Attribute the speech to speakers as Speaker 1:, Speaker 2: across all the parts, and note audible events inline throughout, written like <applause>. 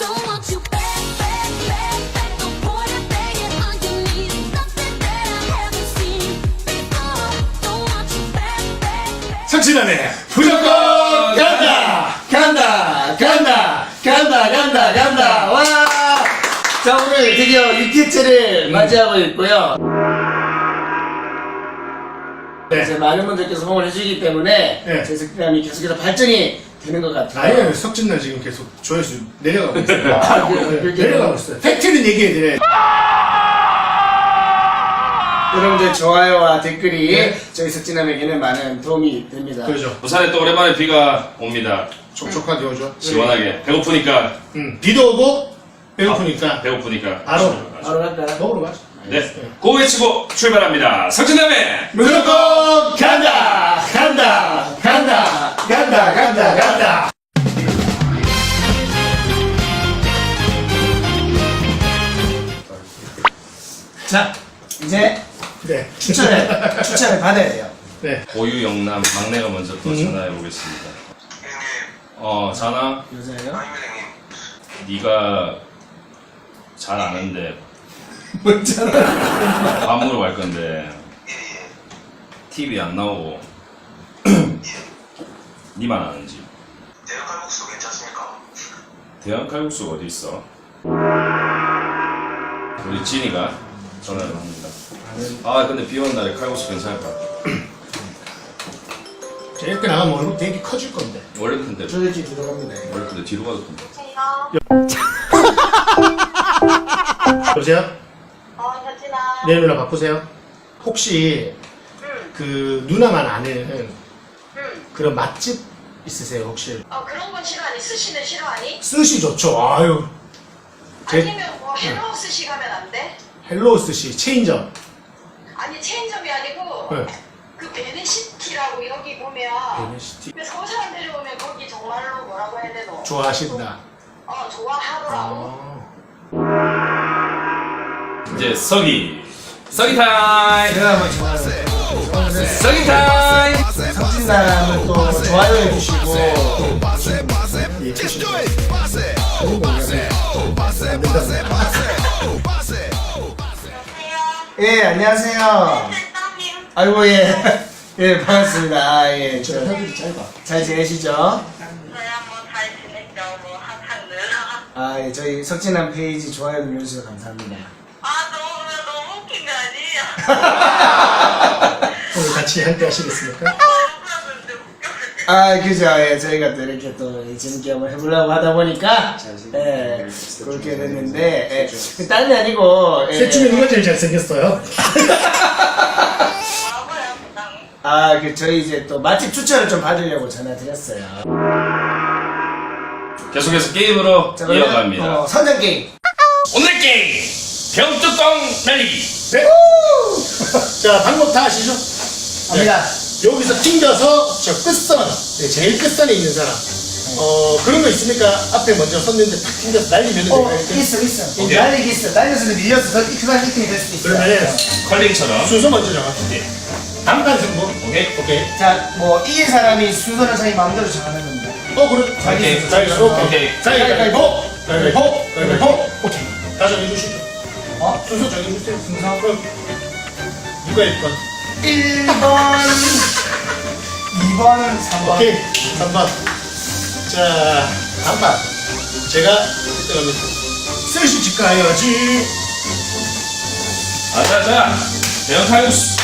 Speaker 1: Don't want you back, back, back, back. Don't point it, bang it on your knees. Something that I haven't seen before. Don't want you back, back, back.
Speaker 2: 석진환의 무조건 간다!
Speaker 3: 간다 간다 간다 간다 간다 와! 자 오늘 드디어 6회째를 맞이하고 있고요
Speaker 2: 네.
Speaker 3: 이제 많은 분들께서 호응을 해주기 때문에
Speaker 2: 네.
Speaker 3: 제 스크램이 계속해서 발전이 되는 것 같아요
Speaker 2: 아니에요. 석진환 지금 계속 조회수 내려가고 있어요. <laughs>
Speaker 3: 아, 그래요?
Speaker 2: 네,
Speaker 3: 그렇게
Speaker 2: 내려가고 있어요. 팩트는 얘기해드려요.
Speaker 3: 여러분들 좋아요와 댓글이
Speaker 2: 네.
Speaker 3: 저희 석진남에게는 많은 도움이 됩니다
Speaker 2: 그러죠.
Speaker 4: 부산에 또 오랜만에 비가 옵니다.
Speaker 2: 촉촉하게 오죠.
Speaker 4: 시원하게. 배고프니까.
Speaker 2: 음, 비도 오고 배고프니까
Speaker 4: 배고프니까.
Speaker 2: 바로
Speaker 3: 바로 갈까요?
Speaker 2: 먹으러 가죠.
Speaker 4: 네. 고 외치고 출발합니다. 석진남의
Speaker 2: 무조건
Speaker 3: 간다 간다 간다 간다 간다 간다 자 이제
Speaker 2: 네.
Speaker 3: 추천을 추천을 받아야 돼요
Speaker 2: 네.
Speaker 4: 고유 영남 막내가 먼저 또 전화해 보겠습니다. 어, 자나?
Speaker 3: 여자예요?
Speaker 4: 네가 잘 아는데 <laughs>
Speaker 3: 뭔잖아
Speaker 4: 밥 먹으러 갈 건데 TV 안 나오고 니만 아는지.
Speaker 5: 대형 칼국수 괜찮습니까?
Speaker 4: 대한 칼국수가 어디 있어? 우리 진이가 전화를 합니다. 아 근데 비 오는 날에 칼국수 괜찮을 것 같아.
Speaker 2: 자, 이렇게 나가면 얼굴 되게 커질 건데.
Speaker 4: 원래 큰데
Speaker 3: 저희끼리 들어갑니다
Speaker 4: 원래 근데 뒤로 가도 큰데. <laughs>
Speaker 2: 여보세요?
Speaker 6: 어, 현진아.
Speaker 2: 네, 누나 바쁘세요? 혹시
Speaker 6: 응,
Speaker 2: 그 누나만 아는
Speaker 6: 응.
Speaker 2: 그런 맛집 있으세요, 혹시?
Speaker 6: 어, 그런 건 싫어하니? 스시는 싫어하니?
Speaker 2: 스시 좋죠. 아유. 제
Speaker 6: 아니면 뭐 헬로우 스시 가면 안 돼?
Speaker 2: 헬로우 스시 체인점.
Speaker 6: 아니, 체인점이 아니고
Speaker 2: 네.
Speaker 6: 그 베네시티라고 여기 보면
Speaker 2: 베네시티.
Speaker 6: 그 서울 사람들이 오면 거기 정말로 뭐라고 해야 되노?
Speaker 2: 좋아하신다.
Speaker 6: 어, 좋아하더라고.
Speaker 2: 아.
Speaker 4: 이제 서기 서기 타임
Speaker 3: 제가 한번 전화를 오늘은
Speaker 4: 서기 타임
Speaker 3: 석진남을 또 좋아요해 주시고
Speaker 2: 예, 주시죠.
Speaker 3: 예 안녕하세요. 아이고 예. <laughs> 예 반갑습니다 아, 예, 저,
Speaker 2: 혀들이 짧아.
Speaker 3: 잘 지내시죠?
Speaker 6: 저야 뭐잘 지냈죠. 뭐 항상 늘.
Speaker 3: 아, 예, 저희 석진남 페이지 좋아요 눌러주셔서 감사합니다.
Speaker 6: 아, 너무, 너무 웃긴 거 아니에요? <laughs> <laughs>
Speaker 2: 오늘 같이 함께 하시겠습니까?
Speaker 3: 아, 그죠. 예, 저희가 또 이렇게 또 재밌게 한번 해보려고 하다 보니까, 예, 그렇게 됐는데, 예, 그 딴게 아니고, 예,
Speaker 2: 셋 중에 누가 제일 잘생겼어요? <laughs>
Speaker 3: 아, 그, 저희 이제 또 맛집 추천을 좀 받으려고 전화 드렸어요.
Speaker 4: 계속해서 게임으로
Speaker 3: 자, 그러면,
Speaker 4: 이어갑니다
Speaker 3: 어, 선전 게임.
Speaker 4: 오늘 게임 병뚜껑 날리기
Speaker 2: 네. <laughs> 자, 방법 다 아시죠?
Speaker 3: 갑니다.
Speaker 2: 여기서 튕겨서 저 끝선, 네, 제일 끝선에 있는 사람. 어, 그런 거 있습니까? 앞에 먼저 섰는데 탁 튕겨서 날리면
Speaker 3: 어,
Speaker 2: 돼요.
Speaker 3: 있어, 있어.
Speaker 4: 오케이.
Speaker 3: 날리기 있어. 날려서 밀려서 더 그만 1등이 될 수도 있어요.
Speaker 2: 그러면은
Speaker 4: 컬링처럼
Speaker 2: 순서 먼저 정합시다. 단판 승부.
Speaker 4: 오케이
Speaker 2: 오케이.
Speaker 3: 자, 뭐, 이긴 사람이 순서는 자기 마음대로 정하는 겁니다.
Speaker 2: 어, 그래. 자기
Speaker 4: 오케이.
Speaker 2: 자기. 오케이.
Speaker 4: 오케이.
Speaker 2: 자기 가위바위보. 가위바위보. 가위바위보. 오케이. 다 정해주시죠.
Speaker 3: 어?
Speaker 2: 순서 정해주세요. 순서. 그럼 누가 1번?
Speaker 3: 1번, 2번, 3번.
Speaker 2: 오케이. 3번. 자, 단판. 제가 1등 합니다. 셋이 집 가야지.
Speaker 4: 아자자 대형 칼국수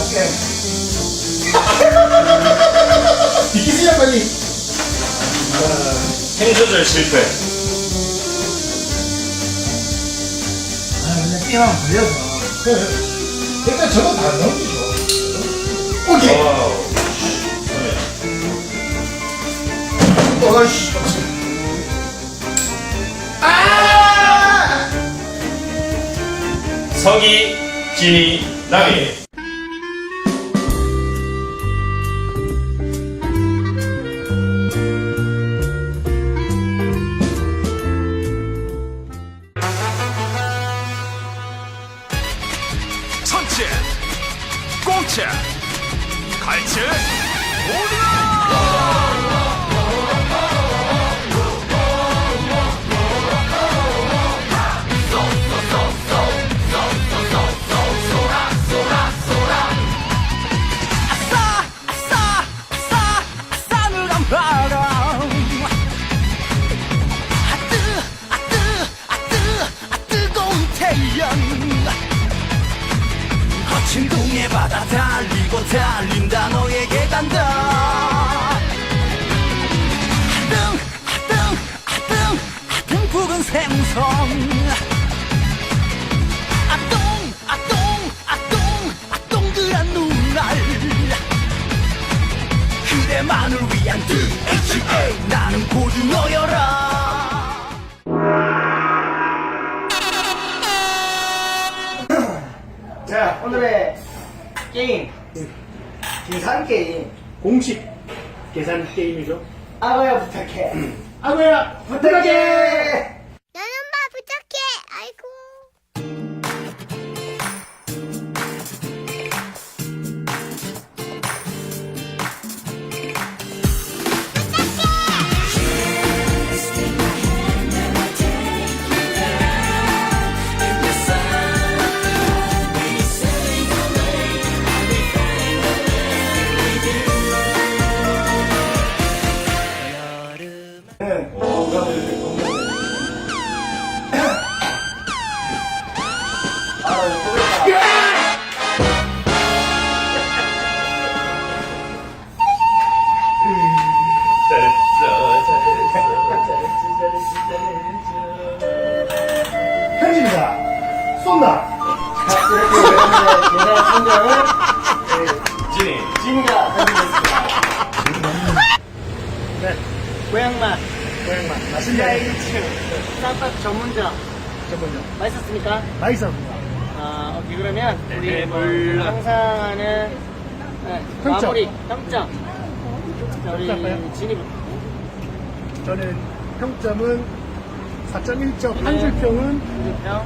Speaker 3: 오케이. <laughs>
Speaker 2: 이기세요, 빨리.
Speaker 4: 힘 조절 실패
Speaker 3: 아, 근데 삐만 불려서. <laughs>
Speaker 2: 일단 저거 다 넘기죠. 오케이.
Speaker 3: 어이씨.
Speaker 2: 아!
Speaker 4: 서기 진이 나비
Speaker 7: 생선 아똥 아똥 아똥 아똥들한 눈알 그대만을 위한 DHA 나는 고등어여라 <laughs>
Speaker 3: 자, 오늘의 게임. 계산 게임.
Speaker 2: 공식 계산 게임이죠.
Speaker 3: 아거야 부탁해.
Speaker 2: 아구야
Speaker 3: 부탁해!
Speaker 2: 편집이다. 쏜다.
Speaker 3: 계산 성경을
Speaker 8: 진이
Speaker 3: 진이가 해주겠습니다.
Speaker 2: 네.
Speaker 3: 고향맛.
Speaker 2: 고향맛.
Speaker 3: 지하
Speaker 2: 맛있네.
Speaker 3: 1층 쌈밥 전문점.
Speaker 2: 잠깐만요.
Speaker 3: 맛있었습니까?
Speaker 2: 맛있었습니다.
Speaker 3: 아, 오케이. 그러면 우리
Speaker 8: 네,
Speaker 3: 뭐. 항상 하는 네,
Speaker 2: 평점.
Speaker 3: 마무리 평점. 자, 우리? 진이부터.
Speaker 2: 저는 평점은 4.1점. 한 줄 평은
Speaker 3: 평.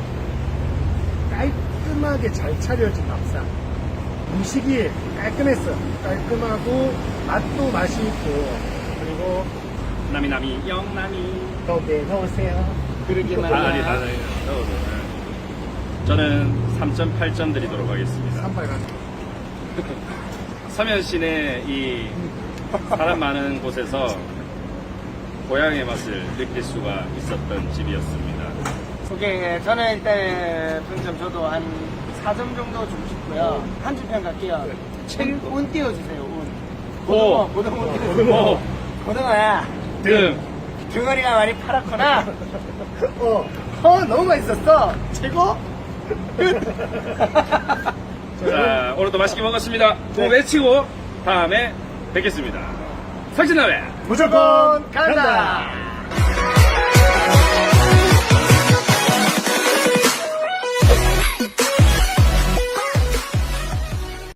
Speaker 2: 깔끔하게 잘 차려진 밥상. 음식이 깔끔했어. 깔끔하고 맛도 맛이 있고 그리고
Speaker 4: 나미나미 영나미
Speaker 2: 더네 넣으세요.
Speaker 3: 그러게
Speaker 4: 아, 아니
Speaker 3: 말이야.
Speaker 4: 다 넣어도 네. 저는 3.8점 드리도록 하겠습니다
Speaker 2: 삼팔간. <laughs>
Speaker 4: 서면 시내 이 사람 많은 곳에서 고향의 맛을 느낄 수가 있었던 집이었습니다
Speaker 3: 오케이. 예, 저는 일단 평점 저도 한 4점 정도 주고 싶고요. 한줄평 갈게요. 운, 운 띄워주세요, 운. 고등어, 고등어 운 띄워주세요.
Speaker 4: 오,
Speaker 3: 고등어야.
Speaker 4: 등
Speaker 3: 등어리가 많이 파랗거나, <laughs>
Speaker 2: 어.
Speaker 3: 어, 너무 맛있었어. 최고? <laughs>
Speaker 4: 자, 오늘도 맛있게 먹었습니다 또 외치고 다음에 뵙겠습니다 석진남의
Speaker 2: 무조건
Speaker 3: 간다.